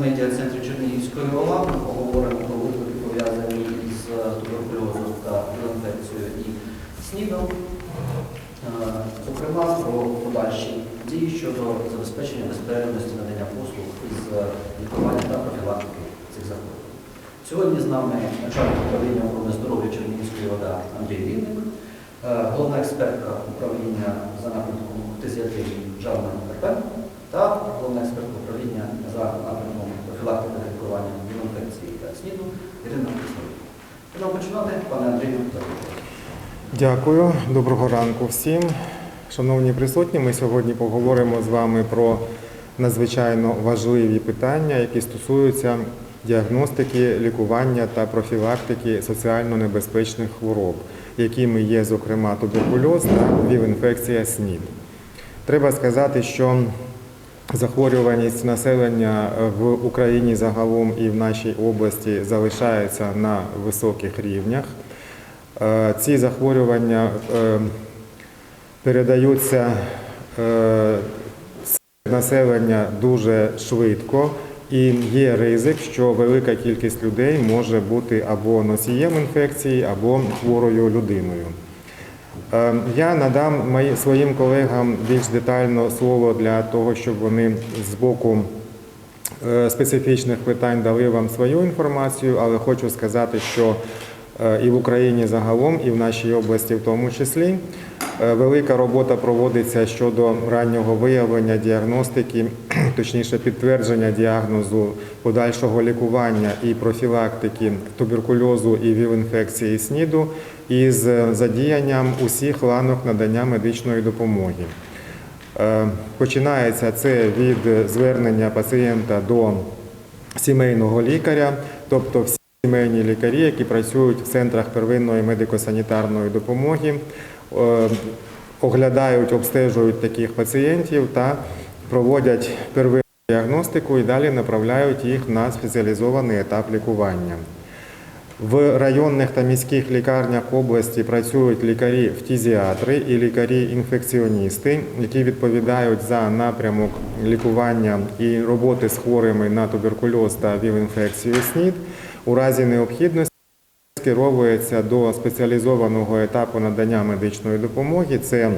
Медіа-центрі Чернігівської ОЛА поговоримо про виклики, пов'язані е, туберкульозом та інфекцією і СНІДом. Е, Зокрема, про подальші дії щодо забезпечення безперервності надання послуг із е, лікування та профілактики цих захворювань. Сьогодні з нами начальник управління охорони здоров'я Чернігівської ОДА Андрій Рівник, е, головна експертка управління за напрямком фтизіатрії Жанна Карпенко та головна експертка управління за напрямком профілактики та лікування інфекції та СНІДу Ірина Кислові. Будемо починати, пане Андрію, запрошую. Дякую, доброго ранку всім. Шановні присутні, ми сьогодні поговоримо з вами про надзвичайно важливі питання, які стосуються діагностики, лікування та профілактики соціально небезпечних хвороб, якими є, зокрема, туберкульоз та віл-інфекція СНІД. Треба сказати, що захворюваність населення в Україні загалом і в нашій області залишається на високих рівнях. Е, Ці захворювання е, передаються е, населення дуже швидко, і є ризик, що велика кількість людей може бути або носієм інфекції, або хворою людиною. Я надам своїм колегам більш детально слово для того, щоб вони з боку специфічних питань дали вам свою інформацію, але хочу сказати, що і в Україні загалом, і в нашій області в тому числі е, велика робота проводиться щодо раннього виявлення, діагностики, точніше підтвердження діагнозу, подальшого лікування і профілактики туберкульозу і віл-інфекції СНІДу із задіянням усіх ланок надання медичної допомоги. Е, Починається це від звернення пацієнта до сімейного лікаря, тобто сімейні лікарі, які працюють в центрах первинної медико-санітарної допомоги, е, оглядають, обстежують таких пацієнтів та проводять первинну діагностику і далі направляють їх на спеціалізований етап лікування. В районних та міських лікарнях області працюють лікарі-фтізіатри і лікарі-інфекціоністи, які відповідають за напрямок лікування і роботи з хворими на туберкульоз та віл-інфекцію СНІД. У разі необхідності скеровується до спеціалізованого етапу надання медичної допомоги. Це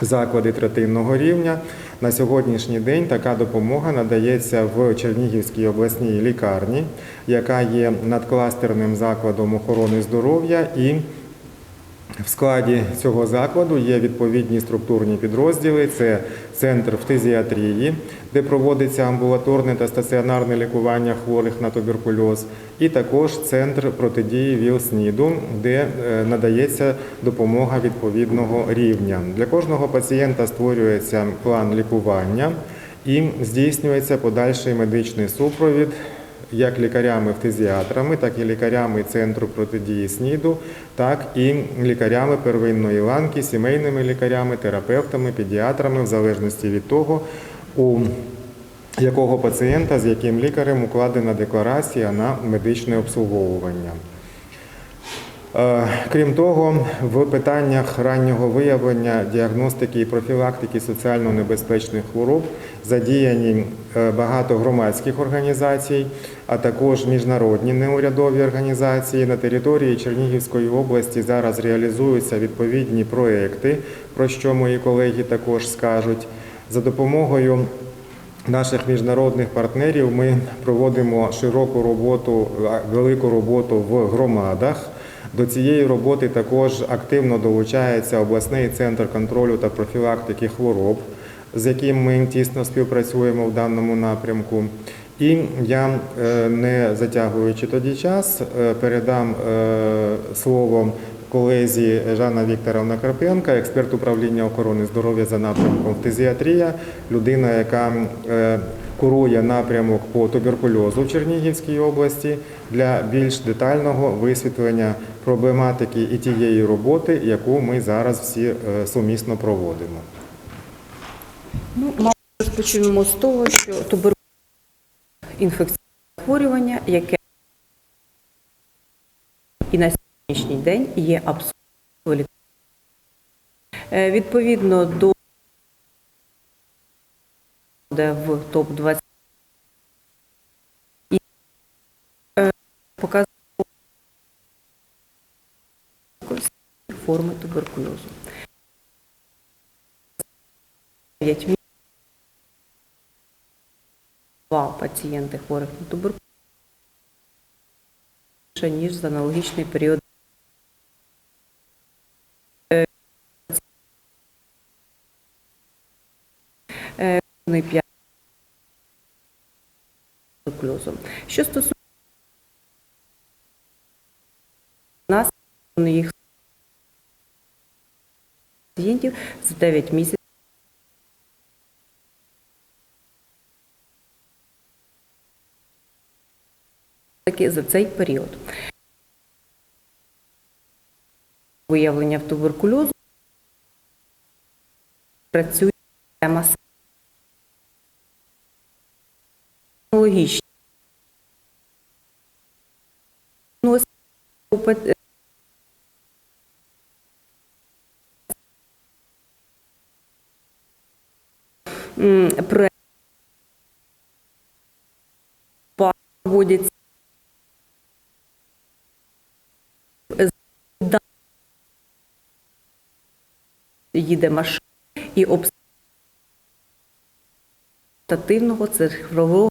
заклади третинного рівня. На сьогоднішній день така допомога надається в Чернігівській обласній лікарні, яка є надкластерним закладом охорони здоров'я і складі цього закладу є відповідні структурні підрозділи. Це центр фтизіатрії, де проводиться амбулаторне та стаціонарне лікування хворих на туберкульоз, і також центр протидії ВІЛ-СНІДу, де е, надається допомога відповідного рівня. Для кожного пацієнта створюється план лікування і здійснюється подальший медичний супровід як лікарями-фтизіатрами, так і лікарями Центру протидії СНІДу, так і лікарями первинної ланки, сімейними лікарями, терапевтами, педіатрами, в залежності від того, у якого пацієнта з яким лікарем укладена декларація на медичне обслуговування. Е, Крім того, в питаннях раннього виявлення, діагностики і профілактики соціально небезпечних хвороб задіяні багато громадських організацій, а також міжнародні неурядові організації. На території Чернігівської області зараз реалізуються відповідні проекти, про що мої колеги також скажуть. За допомогою наших міжнародних партнерів ми проводимо широку роботу, велику роботу в громадах. До цієї роботи також активно долучається обласний центр контролю та профілактики хвороб, з яким ми тісно співпрацюємо в даному напрямку. І я, е, не затягуючи тоді час, е, передам е, слово колезі Жанна Вікторовна Карпенка, експерт управління охорони здоров'я за напрямком фтизіатрія, людина, яка курує напрямок по туберкульозу в Чернігівській області для більш детального висвітлення проблематики і тієї роботи, яку ми зараз всі сумісно проводимо. Ну, мабуть, розпочнемо з того, що туберкульоз – інфекційне захворювання, яке і на сьогоднішній день є абсолютно е, Відповідно до де в топ-20 і е, показує форми туберкульозу. 9 місяців два пацієнти хворих на туберкульоз ніж за аналогічний період. Е, е, туберкульозом. Що стосується нас, їх пацієнтів за 9 місяців. Таки за цей період. Виявлення в туберкульозу працює система аналогічно. Ну, ось у пат- М, проект проводяться з- да- їде машина і обстативного цифрового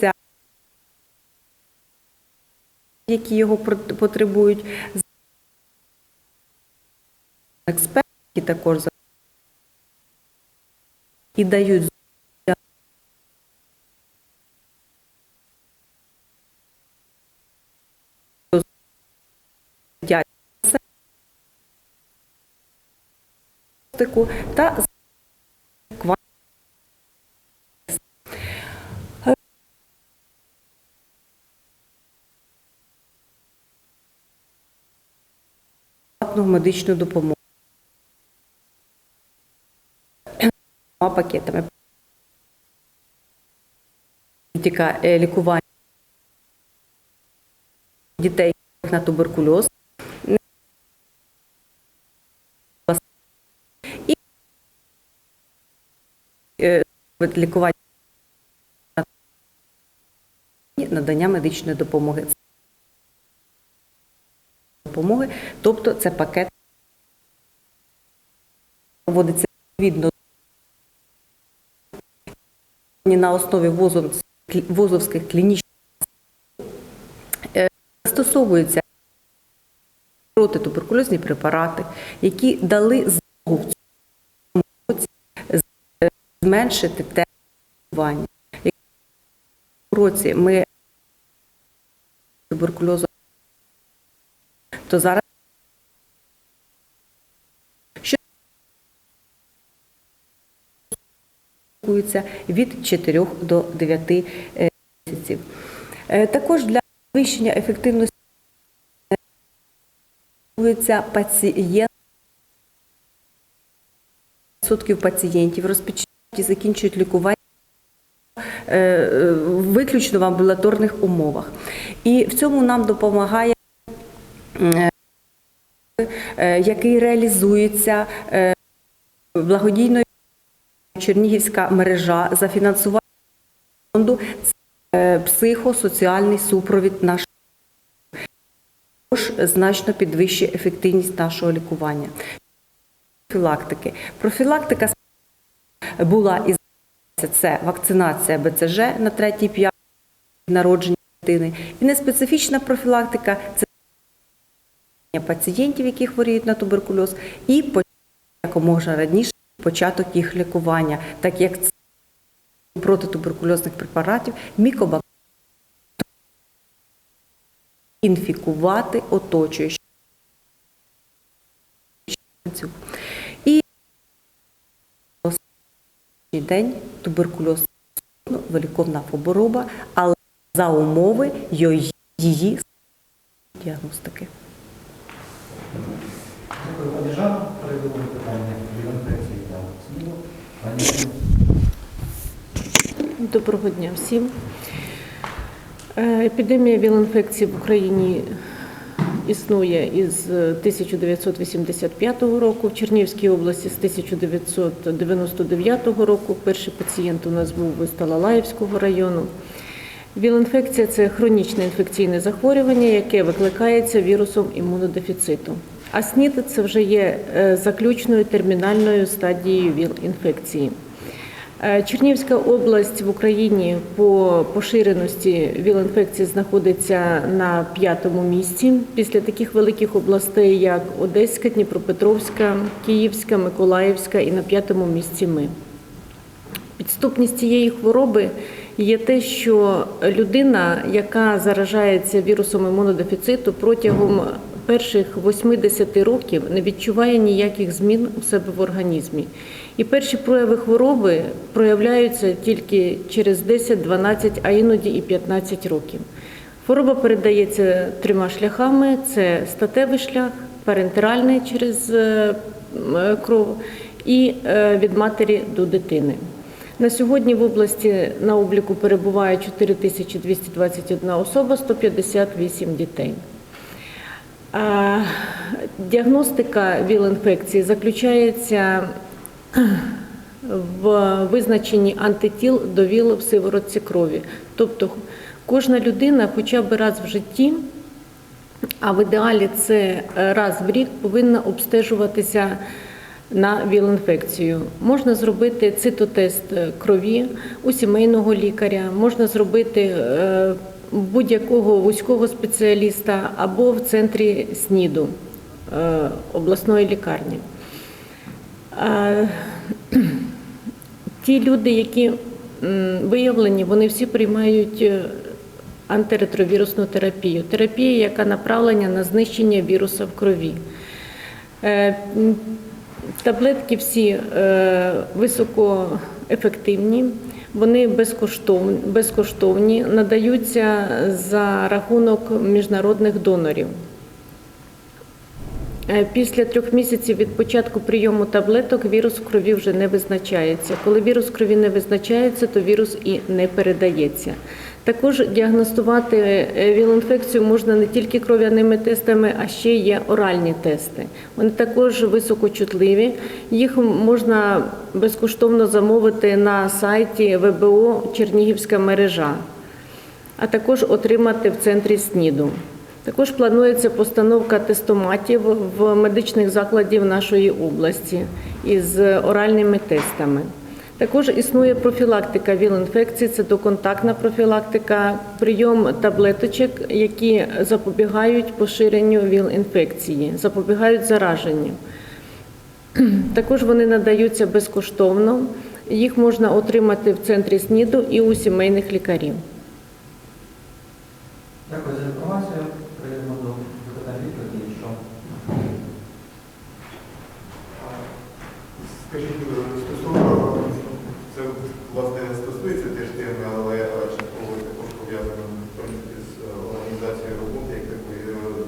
ця- які його потребують. Експерти, також і дають та медичну допомогу. Пакетами. Е, лікування дітей на туберкульоз. І е, лікування надання медичної допомоги. Допомоги, тобто це пакет. Проводиться відповідно на основі вузов- вузовських клінічних е, застосовуються протитуберкульозні препарати, які дали змогу в цьому році з- е, зменшити темп лікування. Цьому році ми туберкульозу, то зараз що від 4 до 9 е, місяців. Е, Також для підвищення ефективності пацієнт відсотків пацієнтів розпочинають і закінчують лікування е, е, виключно в амбулаторних умовах. І в цьому нам допомагає е, який реалізується благодійною Чернігівська мережа за фінансування фонду це, психосоціальний супровід нашого також значно підвищує ефективність нашого лікування. Профілактики. Профілактика була і це вакцинація БЦЖ на 3-5 народження дитини. І неспецифічна профілактика це пацієнтів, які хворіють на туберкульоз, і якомога раніше початок їх лікування, так як це протитуберкульозних препаратів мікобак інфікувати оточуючи. І останній день туберкульоз виліковна хвороба, але за умови її її діагностики. Дякую, пані Жанна. Перейдемо до питання інфекції та. Доброго дня всім. Е, Епідемія віл-інфекції в Україні існує із 1985 року, в Чернігівській області з 1999 року. Перший пацієнт у нас був із Талалаївського району. ВІЛ-інфекція це хронічне інфекційне захворювання, яке викликається вірусом імунодефіциту. А СНІД це вже є е, заключною термінальною стадією ВІЛ-інфекції. Е, Чернігівська область в Україні по поширеності ВІЛ-інфекції знаходиться на п'ятому місці після таких великих областей, як Одеська, Дніпропетровська, Київська, Миколаївська і на п'ятому місці ми. Підступність цієї хвороби є те, що людина, яка заражається вірусом імунодефіциту, протягом перших 80 років не відчуває ніяких змін у себе в організмі. І перші прояви хвороби проявляються тільки через 10, 12, а іноді і 15 років. Хвороба передається трьома шляхами: це статевий шлях, парентеральний через е, е, кров і е, від матері до дитини. На сьогодні в області на обліку перебуває 4221 особа, 158 дітей. Діагностика ВІЛ-інфекції заключається в визначенні антитіл до ВІЛ в сиворотці крові. Тобто кожна людина хоча б раз в житті, а в ідеалі це раз в рік, повинна обстежуватися на ВІЛ-інфекцію. Можна зробити цитотест крові у сімейного лікаря, можна зробити е, будь-якого вузького спеціаліста або в центрі СНІДу е, обласної лікарні. Ті люди, які виявлені, вони всі приймають е, антиретровірусну терапію. Терапія, яка направлена на знищення віруса в крові. Е, Таблетки всі е, високоефективні, вони безкоштовні, безкоштовні, надаються за рахунок міжнародних донорів. Е, Після трьох місяців від початку прийому таблеток вірус в крові вже не визначається. Коли вірус в крові не визначається, то вірус і не передається. Також діагностувати е, ВІЛ-інфекцію можна не тільки кров'яними тестами, а ще є оральні тести. Вони також високочутливі. Їх можна безкоштовно замовити на сайті ВБО Чернігівська мережа, а також отримати в центрі СНІДу. Також планується постановка тестоматів в медичних закладів нашої області із оральними тестами. Також існує профілактика ВІЛ-інфекції, це доконтактна профілактика, прийом таблеточок, які запобігають поширенню ВІЛ-інфекції, запобігають зараженню. Також вони надаються безкоштовно. Їх можна отримати в центрі СНІДу і у сімейних лікарів. Дякую за інформацію. Перейдемо до запитань відповіді. Що? Скажіть, е, стосовно це власне стосується теж теми, але е, частково також пов'язано в принципі з е, організацією роботи, як такої Е,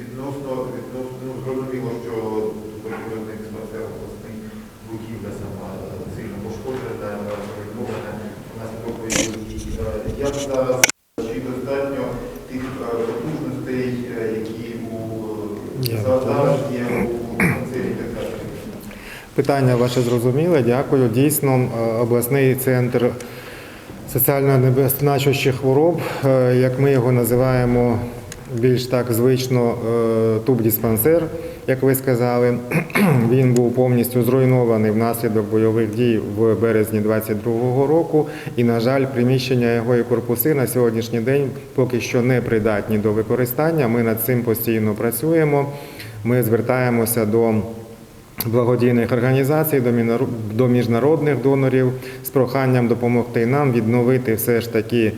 відносно відносно ну, зрозуміло, що туберкульозний диспансер обласний будівля сама е, сильно пошкоджена, е, відмовлена внаслідок бойових дій. Е, Як зараз чи достатньо тих е, потужностей, е, які у зараз є у центрі і так? Питання ваше зрозуміле, дякую. Дійсно, е, обласний центр соціально небезпечних хвороб, як ми його називаємо більш так звично, е, тубдиспансер, як ви сказали, він був повністю зруйнований внаслідок бойових дій в березні 22-го року. І, на жаль, приміщення його і корпуси на сьогоднішній день поки що не придатні до використання. Ми над цим постійно працюємо. Ми звертаємося до благодійних організацій, до міжнародних донорів з проханням допомогти нам відновити все ж таки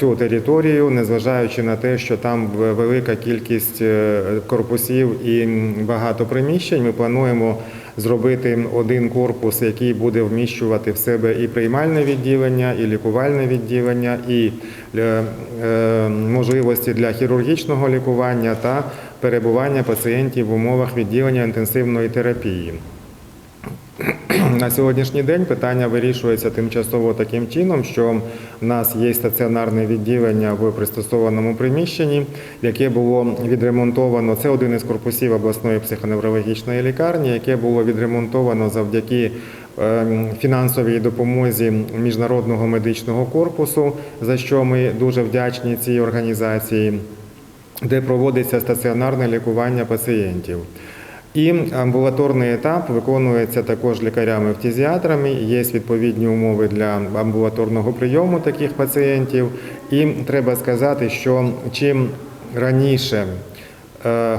цю територію, незважаючи на те, що там велика кількість е, корпусів і багато приміщень. Ми плануємо зробити один корпус, який буде вміщувати в себе і приймальне відділення, і лікувальне відділення, і е, е, можливості для хірургічного лікування та перебування пацієнтів в умовах відділення інтенсивної терапії. На сьогоднішній день питання вирішується тимчасово таким чином, що в нас є стаціонарне відділення в пристосованому приміщенні, яке було відремонтовано. Це один із корпусів обласної психоневрологічної лікарні, яке було відремонтовано завдяки е, фінансовій допомозі міжнародного медичного корпусу, за що ми дуже вдячні цій організації, де проводиться стаціонарне лікування пацієнтів. І амбулаторний етап виконується також лікарями-фтізіатрами. Є відповідні умови для амбулаторного прийому таких пацієнтів. І треба сказати, що чим раніше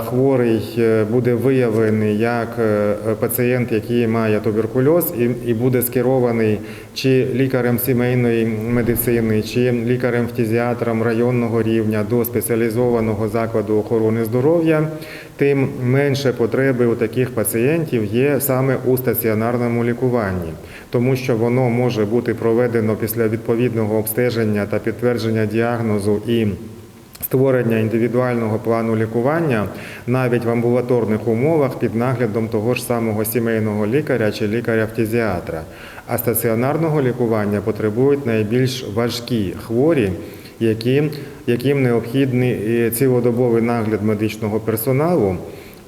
хворий е, буде виявлений як е, пацієнт, який має туберкульоз, і, буде скерований чи лікарем сімейної медицини, чи лікарем-фтізіатром районного рівня до спеціалізованого закладу охорони здоров'я, тим менше потреби у таких пацієнтів є саме у стаціонарному лікуванні, тому що воно може бути проведено після відповідного обстеження та підтвердження діагнозу і створення індивідуального плану лікування навіть в амбулаторних умовах під наглядом того ж самого сімейного лікаря чи лікаря-фтізіатра. А стаціонарного лікування потребують найбільш важкі хворі, які, яким необхідний цілодобовий нагляд медичного персоналу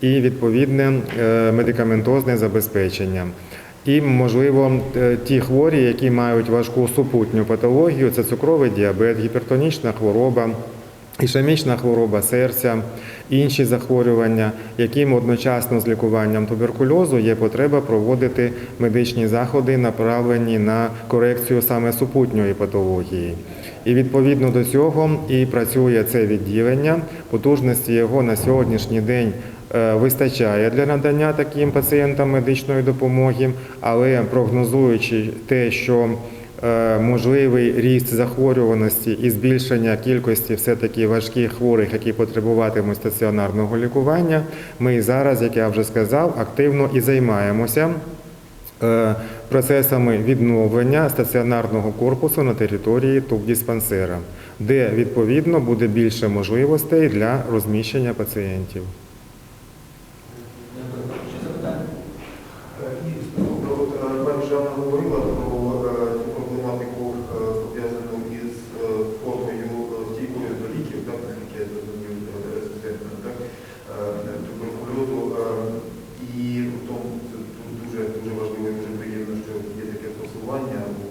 і відповідне е, медикаментозне забезпечення. І, можливо, е, ті хворі, які мають важку супутню патологію, це цукровий діабет, гіпертонічна хвороба, ішемічна хвороба серця, інші захворювання, яким одночасно з лікуванням туберкульозу є потреба проводити медичні заходи, направлені на корекцію саме супутньої патології. І відповідно до цього і працює це відділення. Потужності його на сьогоднішній день е, вистачає для надання таким пацієнтам медичної допомоги, але прогнозуючи те, що можливий ріст захворюваності і збільшення кількості все-таки важких хворих, які потребуватимуть стаціонарного лікування, ми зараз, як я вже сказав, активно і займаємося е, процесами відновлення стаціонарного корпусу на території тубдиспансера, де відповідно буде більше можливостей для розміщення пацієнтів. Чи запитання? І про е, пані Жанна говорила про е, цю проблематику е, пов'язану із е, формою е, стійкою до ліків, так, наскільки я зрозумів, е, резистентна, так, е, туберкульозу. е, І в тому це тут дуже, дуже важливо і дуже приємно, що є таке просування у,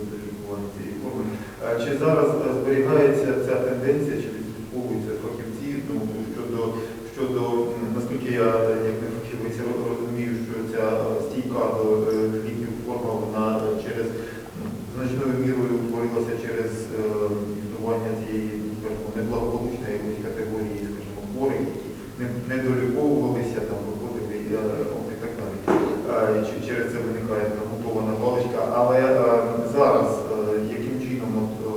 у лікуванні цієї форми. Е, Чи зараз зберігається ця тенденція, чи відслідковуються фахівці ну, щодо, щодо, наскільки я е, як не фахівець ро- розумію, що ця е, стійка до е, ліків форма, вона е, через м, значною мірою утворилася через е, існування цієї скажімо, неблагополучної якоїсь категорії, скажімо, хворих, які не, не доліковувалися, там виходили е, от і так далі. Е, чи через це виникає така мутована паличка. Але е, зараз е, яким чином от, е,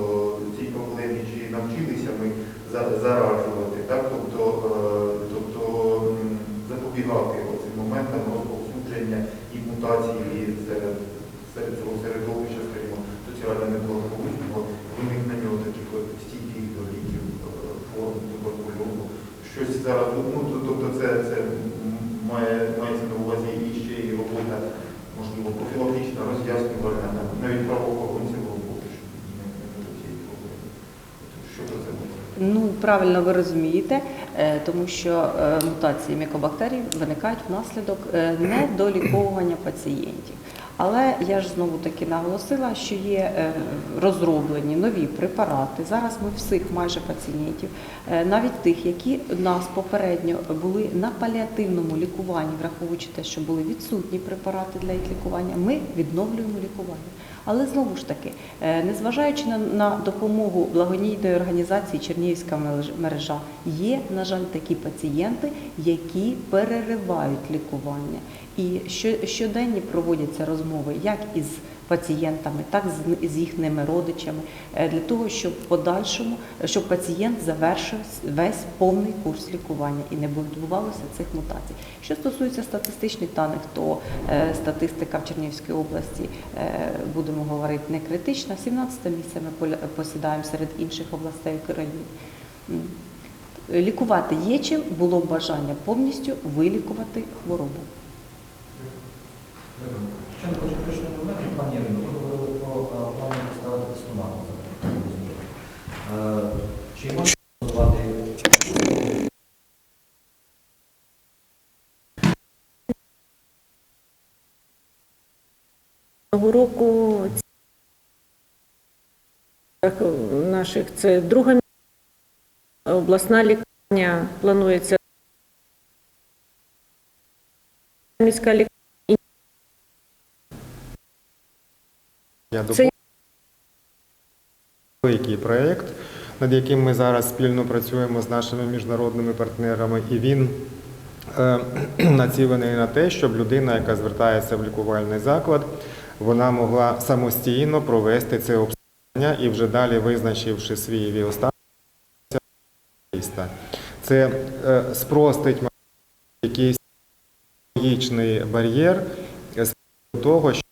цій проблемі чи навчилися ми за- заражувати, так? тобто, е, тобто м, запобігати цим моментам розповсюдження і мутації серед, серед цього середовища, скажімо, соціально неблагополучного, виникнення от таких от стійких до ліків е, форм туберкульозу. Щось зараз, ну, тобто це, це має, мається на увазі і ще і робота, можливо, профілактична, роз'яснювальна, навіть правоохоронців роботи, щоб не до цієї проблеми. Що про це буде? Ну, правильно ви розумієте, тому що е, мутації мікобактерій виникають внаслідок е, недоліковування пацієнтів. Але я ж знову таки наголосила, що є е, розроблені нові препарати. Зараз ми всіх майже пацієнтів, е, навіть тих, які нас попередньо були на паліативному лікуванні, враховуючи те, що були відсутні препарати для їх лікування, ми відновлюємо лікування. Але знову ж таки, е, незважаючи на, допомогу благодійної організації Чернігівська мереж- мережа, є, на жаль, такі пацієнти, які переривають лікування. І що, щоденні проводяться розмови як із пацієнтами, так з, з їхніми родичами, е, для того, щоб в подальшому, щоб пацієнт завершив весь повний курс лікування і не відбувалося цих мутацій. Що стосується статистичних даних, то е, статистика в Чернігівській області, будемо говорити, не критична. 17 місце ми посідаємо серед інших областей України. Лікувати є чим, було бажання повністю вилікувати хворобу. Ще не хочу точно момент, пані Ірино, ви говорили про е, плани поставити стомату. Чи можна назвати цього року наших це друга обласна лікарня планується міська лікарня. Я Це- великий проєкт, над яким ми зараз спільно працюємо з нашими міжнародними партнерами, і він е, націлений на те, щоб людина, яка звертається в лікувальний заклад, вона могла самостійно провести це обстеження і вже далі, визначивши свій віостан, це е, спростить якийсь логічний бар'єр з того, що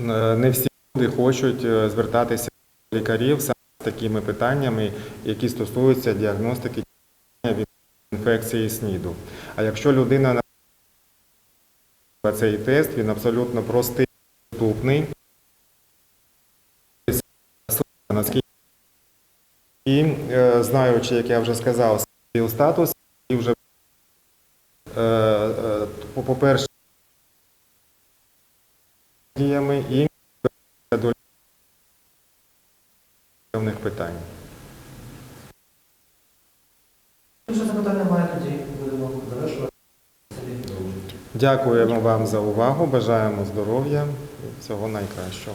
Е, Не всі люди хочуть е, звертатися до лікарів саме з такими питаннями, які стосуються діагностики від інфекції СНІДу. А якщо людина на цей тест, він абсолютно простий, наскільки і е, знаючи, як я вже сказав, свій статус, і вже е, е, по- по-перше, діями і до певних питань. Якщо запитань немає, тоді будемо завершувати. Дякуємо вам за увагу, бажаємо здоров'я і всього найкращого.